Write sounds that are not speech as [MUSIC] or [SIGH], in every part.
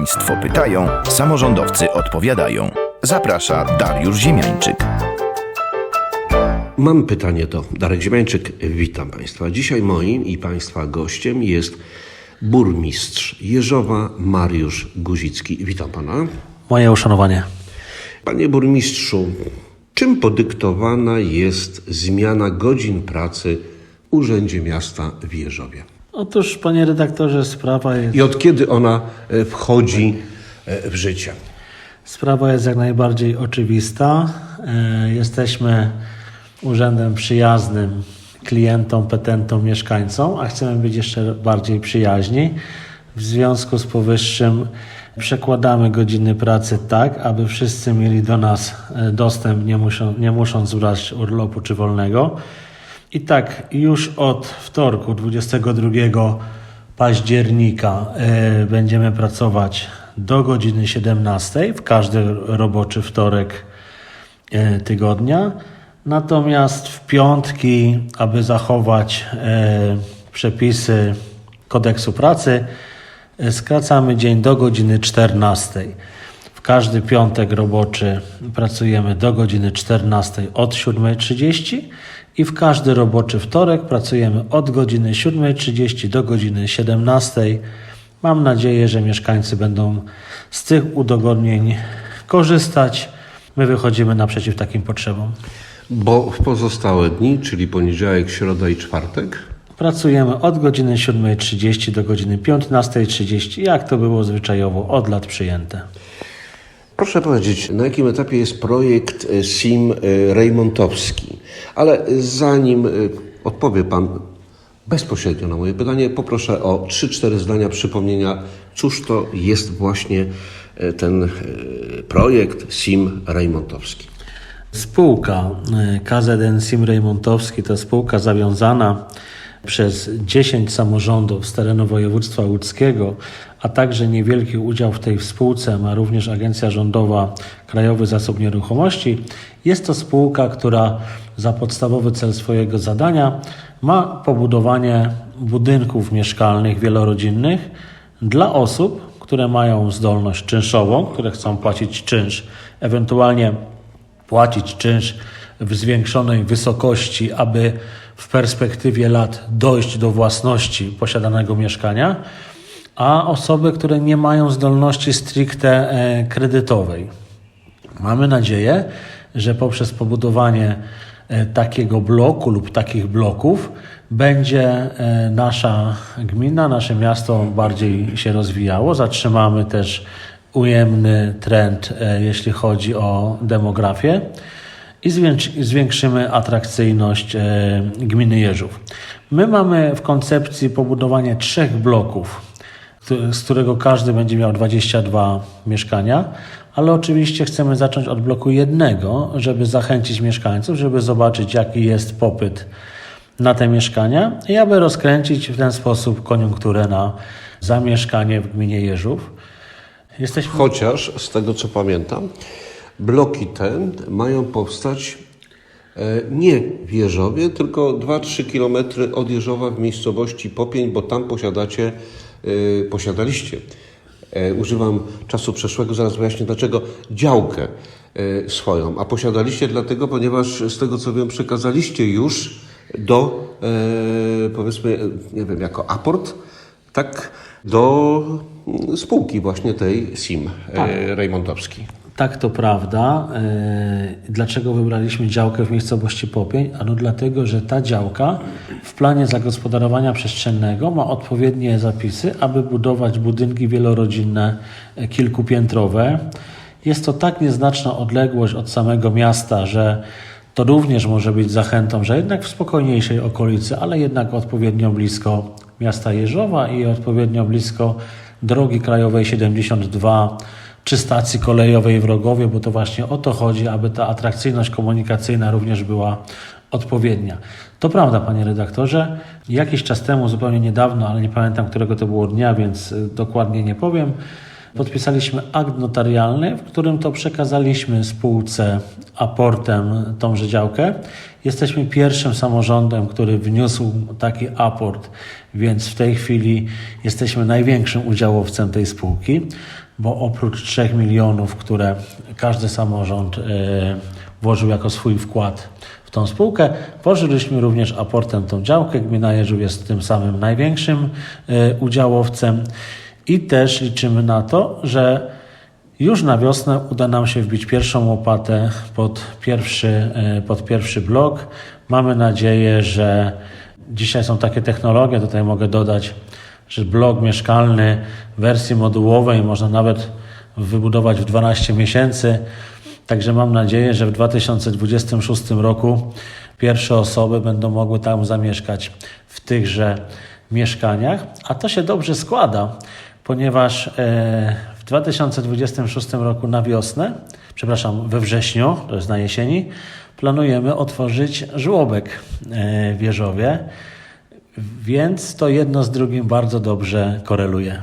Państwo pytają, samorządowcy odpowiadają. Zaprasza Dariusz Ziemiańczyk. Mam pytanie do Darek Ziemiańczyk. Witam Państwa. Dzisiaj moim i Państwa gościem jest burmistrz Jeżowa Mariusz Guzicki. Witam Pana. Moje uszanowanie. Panie burmistrzu, czym podyktowana jest zmiana godzin pracy w Urzędzie Miasta w Jeżowie? Otóż, panie redaktorze, sprawa jest, I od kiedy ona e, wchodzi e, w życie? sprawa jest jak najbardziej oczywista. E, Jesteśmy urzędem przyjaznym klientom, petentom, mieszkańcom, a chcemy być jeszcze bardziej przyjaźni. W związku z powyższym przekładamy godziny pracy tak, aby wszyscy mieli do nas dostęp, nie, muszą, nie musząc brać urlopu czy wolnego. I tak już od wtorku 22 października e, będziemy pracować do godziny 17 w każdy roboczy wtorek e, tygodnia. Natomiast w piątki, aby zachować e, przepisy kodeksu pracy, skracamy dzień do godziny 14. W każdy piątek roboczy pracujemy do godziny 14 od 7.30 i w każdy roboczy wtorek pracujemy od godziny 7.30 do godziny 17. Mam nadzieję, że mieszkańcy będą z tych udogodnień korzystać. My wychodzimy naprzeciw takim potrzebom. Bo w pozostałe dni, czyli poniedziałek, środa i czwartek, Pracujemy od godziny 7.30 do godziny 15.30, jak to było zwyczajowo od lat przyjęte. Proszę powiedzieć, na jakim etapie jest projekt e, SIM e, Rejmontowski? Ale zanim e, odpowie Pan bezpośrednio na moje pytanie, poproszę o 3-4 zdania przypomnienia, cóż to jest właśnie ten projekt SIM Rejmontowski. Spółka KZN Sim Rejmontowski to spółka zawiązana przez 10 samorządów z terenu województwa łódzkiego, a także niewielki udział w tej spółce ma również Agencja Rządowa Krajowy Zasób Nieruchomości. Jest to spółka, która za podstawowy cel swojego zadania ma pobudowanie budynków mieszkalnych wielorodzinnych dla osób, które mają zdolność czynszową, które chcą płacić czynsz, ewentualnie płacić czynsz w zwiększonej wysokości, aby w perspektywie lat dojść do własności posiadanego mieszkania, a osoby, które nie mają zdolności stricte e, kredytowej. Mamy nadzieję, że poprzez pobudowanie e, takiego bloku lub takich bloków będzie e, nasza gmina, nasze miasto bardziej się rozwijało. Zatrzymamy też ujemny trend, jeśli chodzi o demografię i zwiększy- zwiększymy atrakcyjność e, gminy Jeżów. My mamy w koncepcji pobudowanie trzech bloków, z którego każdy będzie miał 22 mieszkania, ale oczywiście chcemy zacząć od bloku jednego, żeby zachęcić mieszkańców, żeby zobaczyć, jaki jest popyt na te mieszkania i aby rozkręcić w ten sposób koniunkturę na zamieszkanie w gminie Jeżów. Jesteśmy Chociaż z tego co pamiętam, bloki te mają powstać e, nie w Jeżowie, tylko 2-3 km od Jeżowa w miejscowości Popień, bo tam posiadacie, e, posiadaliście, e, używam czasu przeszłego, zaraz wyjaśnię dlaczego, działkę swoją. A posiadaliście dlatego, ponieważ z tego co wiem, przekazaliście już do, powiedzmy, nie wiem, jako aport, tak, do mm, spółki właśnie tej SIM e, Rejmontowskiej. Tak, to prawda. E, Dlaczego wybraliśmy działkę w miejscowości Popień? Ano dlatego, że ta działka w planie zagospodarowania przestrzennego ma odpowiednie zapisy, aby budować budynki wielorodzinne e, kilkupiętrowe. Jest to tak nieznaczna odległość od samego miasta, że to również może być zachętą, że jednak w spokojniejszej okolicy, ale jednak odpowiednio blisko miasta Jeżowa i odpowiednio blisko drogi krajowej 72 czy stacji kolejowej w Rogowie, bo to właśnie o to chodzi, aby ta atrakcyjność komunikacyjna również była odpowiednia. To prawda, panie redaktorze. Jakiś czas temu, zupełnie niedawno, ale nie pamiętam którego to było dnia, więc y, dokładnie nie powiem, podpisaliśmy akt notarialny, w którym to przekazaliśmy spółce aportem tąże działkę. Jesteśmy pierwszym samorządem, który wniósł taki aport, więc w tej chwili jesteśmy największym udziałowcem tej spółki, bo oprócz 3 milionów, które każdy samorząd e, włożył jako swój wkład w tą spółkę, włożyliśmy również aportem tą działkę. Gmina Jeżów jest tym samym największym e, udziałowcem i też liczymy na to, że już na wiosnę uda nam się wbić pierwszą łopatę pod pierwszy, e, pod pierwszy blok. Mamy nadzieję, że dzisiaj są takie technologie, tutaj mogę dodać, że blok mieszkalny w wersji modułowej można nawet wybudować w 12 miesięcy. Także mam nadzieję, że w 2026 roku pierwsze osoby będą mogły tam zamieszkać w tychże mieszkaniach, a to się dobrze składa, ponieważ e, w 2026 roku na wiosnę, przepraszam, we wrześniu, to jest na jesieni, planujemy otworzyć żłobek e, w Jeżowie, więc to jedno z drugim bardzo dobrze koreluje.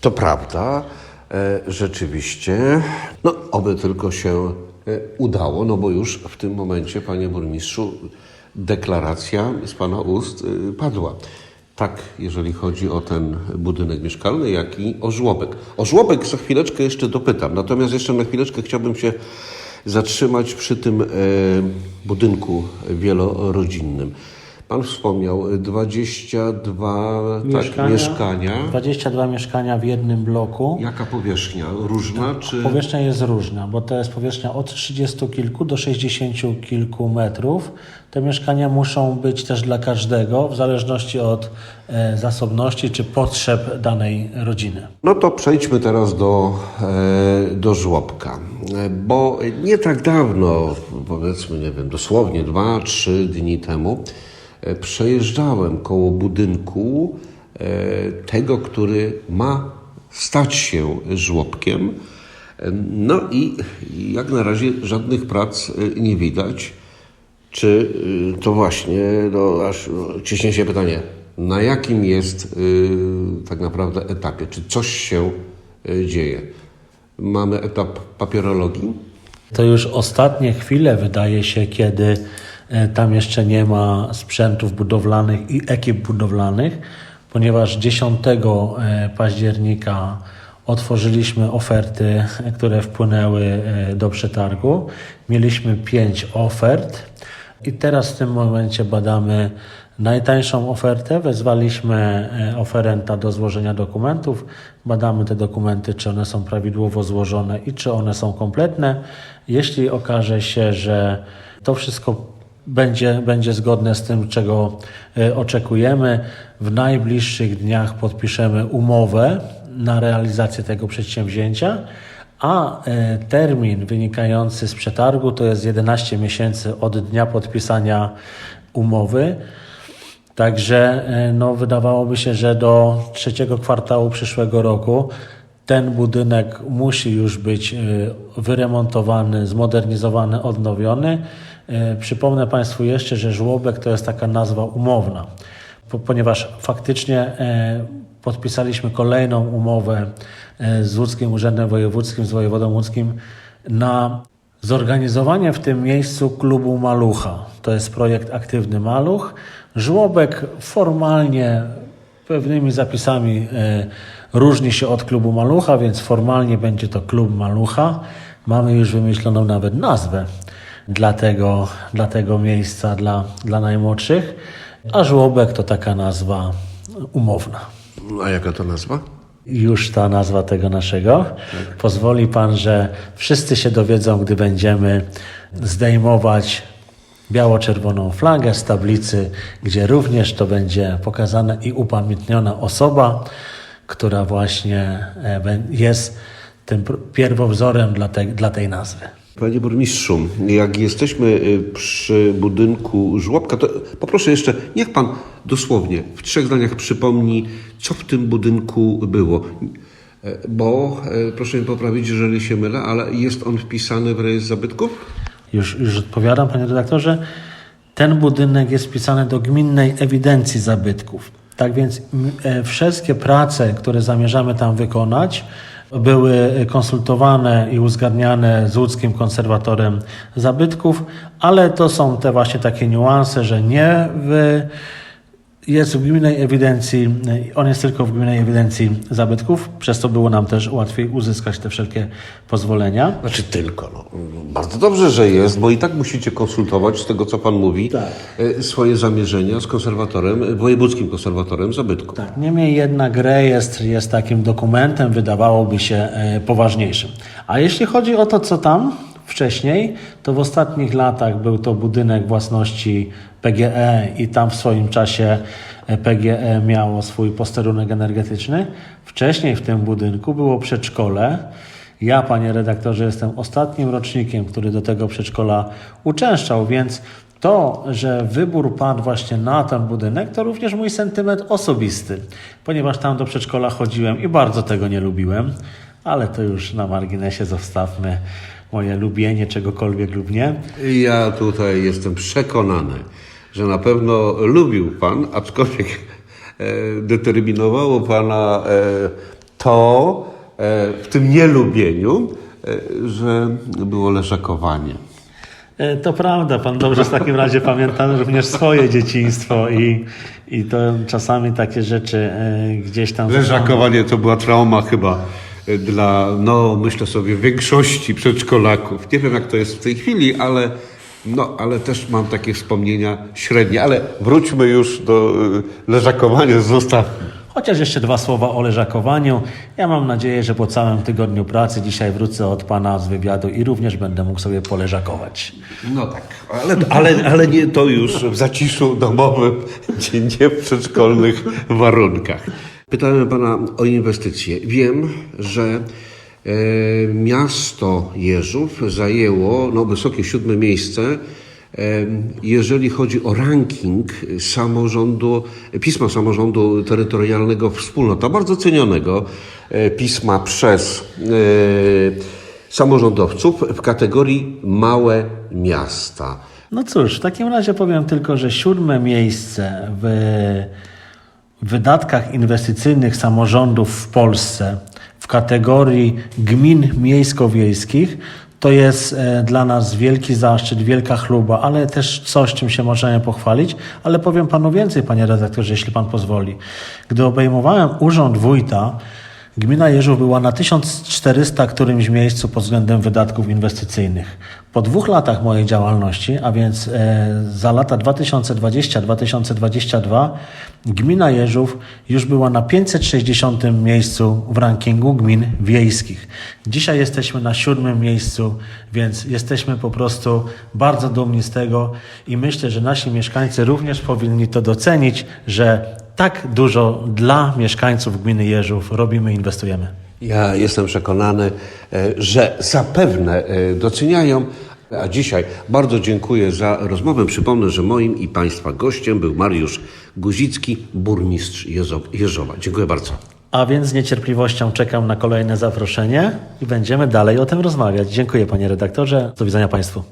To prawda, e, rzeczywiście. No, oby tylko się udało, no bo już w tym momencie, panie burmistrzu, deklaracja z pana ust padła. Tak, jeżeli chodzi o ten budynek mieszkalny, jak i o żłobek. O żłobek za chwileczkę jeszcze dopytam, natomiast jeszcze na chwileczkę chciałbym się zatrzymać przy tym e, budynku wielorodzinnym. Pan wspomniał e, 22 tak, mieszkania. 22 mieszkania w jednym bloku. Jaka powierzchnia? Różna czy... Powierzchnia jest różna, bo to jest powierzchnia od 30 kilku do 60 kilku metrów. Te mieszkania muszą być też dla każdego, w zależności od e, zasobności czy potrzeb danej rodziny. No to przejdźmy teraz do, e, do żłobka, E, bo nie tak dawno, powiedzmy, nie wiem, dosłownie dwa, trzy dni temu, przejeżdżałem koło budynku e, tego, który ma stać się żłobkiem. E, No i jak na razie żadnych prac e, nie widać. Czy to właśnie, no, aż ciśnie się pytanie, na jakim jest tak naprawdę etapie? Czy coś się dzieje? Mamy etap papierologii? To już ostatnie chwile wydaje się, kiedy e, tam jeszcze nie ma sprzętów budowlanych i ekip budowlanych, ponieważ 10 e, października otworzyliśmy oferty, e, które wpłynęły e, do przetargu. Mieliśmy pięć ofert i teraz w tym momencie badamy najtańszą ofertę. Wezwaliśmy e, oferenta do złożenia dokumentów. Badamy te dokumenty, czy one są prawidłowo złożone i czy one są kompletne. Jeśli okaże się, że to wszystko będzie, będzie zgodne z tym, czego e, oczekujemy, w najbliższych dniach podpiszemy umowę na realizację tego przedsięwzięcia. A e, termin wynikający z przetargu to jest 11 miesięcy od dnia podpisania umowy. Także e, no, wydawałoby się, że do trzeciego kwartału przyszłego roku ten budynek musi już być wyremontowany, zmodernizowany, odnowiony. E, Przypomnę Państwu jeszcze, że żłobek to jest taka nazwa umowna, po- ponieważ faktycznie e, podpisaliśmy kolejną umowę e, z Łódzkim Urzędem Wojewódzkim, z wojewodą łódzkim na zorganizowanie w tym miejscu klubu Malucha. To jest projekt Aktywny Maluch. Żłobek formalnie pewnymi zapisami różni się od klubu Malucha, więc formalnie będzie to klub Malucha. Mamy już wymyśloną nawet nazwę dla tego, dla tego miejsca, dla, dla najmłodszych, a żłobek to taka nazwa umowna. A jaka to nazwa? Już ta nazwa tego naszego. Pozwoli Pan, że wszyscy się dowiedzą, gdy będziemy zdejmować biało-czerwoną flagę z tablicy, gdzie również to będzie pokazane i upamiętniona osoba, która właśnie e, jest tym pierwowzorem dla, te, dla tej nazwy. Panie burmistrzu, jak jesteśmy y, przy budynku żłobka, to poproszę jeszcze, niech pan dosłownie w trzech zdaniach przypomni, co w tym budynku było. E, Bo, e, proszę mnie poprawić, jeżeli się mylę, ale jest on wpisany w rejestr zabytków? Już, już odpowiadam, panie redaktorze. Ten budynek jest wpisany do gminnej ewidencji zabytków. Tak więc e, wszystkie prace, które zamierzamy tam wykonać, były konsultowane i uzgadniane z łódzkim konserwatorem zabytków, ale to są te właśnie takie niuanse, że nie w jest w gminnej ewidencji, on jest tylko w gminnej ewidencji zabytków, przez to było nam też łatwiej uzyskać te wszelkie pozwolenia. Znaczy tylko, no. Bardzo dobrze, że jest, bo i tak musicie konsultować z tego, co Pan mówi, Tak. e, swoje zamierzenia z konserwatorem, wojewódzkim konserwatorem zabytków. Tak, niemniej jednak rejestr jest takim dokumentem, wydawałoby się e, poważniejszym. A jeśli chodzi o to, co tam wcześniej, to w ostatnich latach był to budynek własności PGE i tam w swoim czasie e, PGE miało swój posterunek energetyczny. Wcześniej w tym budynku było przedszkole. Ja, panie redaktorze, jestem ostatnim rocznikiem, który do tego przedszkola uczęszczał, więc to, że wybór padł właśnie na ten budynek, to również mój sentyment osobisty, ponieważ tam do przedszkola chodziłem i bardzo tego nie lubiłem, ale to już na marginesie zostawmy moje lubienie czegokolwiek lub nie. Ja tutaj jestem przekonany, że na pewno lubił Pan, aczkolwiek e, determinowało Pana e, to e, w tym nielubieniu, że było leżakowanie. E, To prawda, pan dobrze w takim razie pamięta również swoje dzieciństwo i, i to czasami takie rzeczy gdzieś tam... Leżakowanie to była trauma chyba dla, no myślę sobie, większości przedszkolaków. Nie wiem jak to jest w tej chwili, ale, no, ale też mam takie wspomnienia średnie. Ale wróćmy już do e, leżakowania, zostawmy. Chociaż jeszcze dwa słowa o leżakowaniu. Ja mam nadzieję, że po całym tygodniu pracy dzisiaj wrócę od pana z wywiadu i również będę mógł sobie poleżakować. No tak, ale, ale, ale nie to już w zaciszu domowym, [LAUGHS] nie w przedszkolnych warunkach. Pytałem pana o inwestycje. Wiem, że miasto Jeżów zajęło no, wysokie siódme miejsce, e, jeżeli chodzi o ranking samorządu, pisma samorządu terytorialnego wspólnota, bardzo cenionego e, pisma przez e, samorządowców w kategorii małe miasta. No cóż, w takim razie powiem tylko, że siódme miejsce w wydatkach inwestycyjnych samorządów w Polsce kategorii gmin miejsko-wiejskich to jest e, dla nas wielki zaszczyt, wielka chluba, ale też coś, czym się możemy pochwalić. Ale powiem panu więcej, panie redaktorze, jeśli pan pozwoli. Gdy obejmowałem urząd wójta, Gmina Jeżów była na 1400 którymś miejscu pod względem wydatków inwestycyjnych. Po dwóch latach mojej działalności, a więc e, za lata 2020-2022, gmina Jeżów już była na 560 miejscu w rankingu gmin wiejskich. Dzisiaj jesteśmy na siódmym miejscu, więc jesteśmy po prostu bardzo dumni z tego i myślę, że nasi mieszkańcy również powinni to docenić, że tak dużo dla mieszkańców gminy Jeżów robimy, inwestujemy. Ja jestem przekonany, e, że zapewne e, doceniają. A dzisiaj bardzo dziękuję za rozmowę. Przypomnę, że moim i Państwa gościem był Mariusz Guzicki, burmistrz Jeżowa. Dziękuję bardzo. A więc z niecierpliwością czekam na kolejne zaproszenie i będziemy dalej o tym rozmawiać. Dziękuję panie redaktorze. Do widzenia Państwu.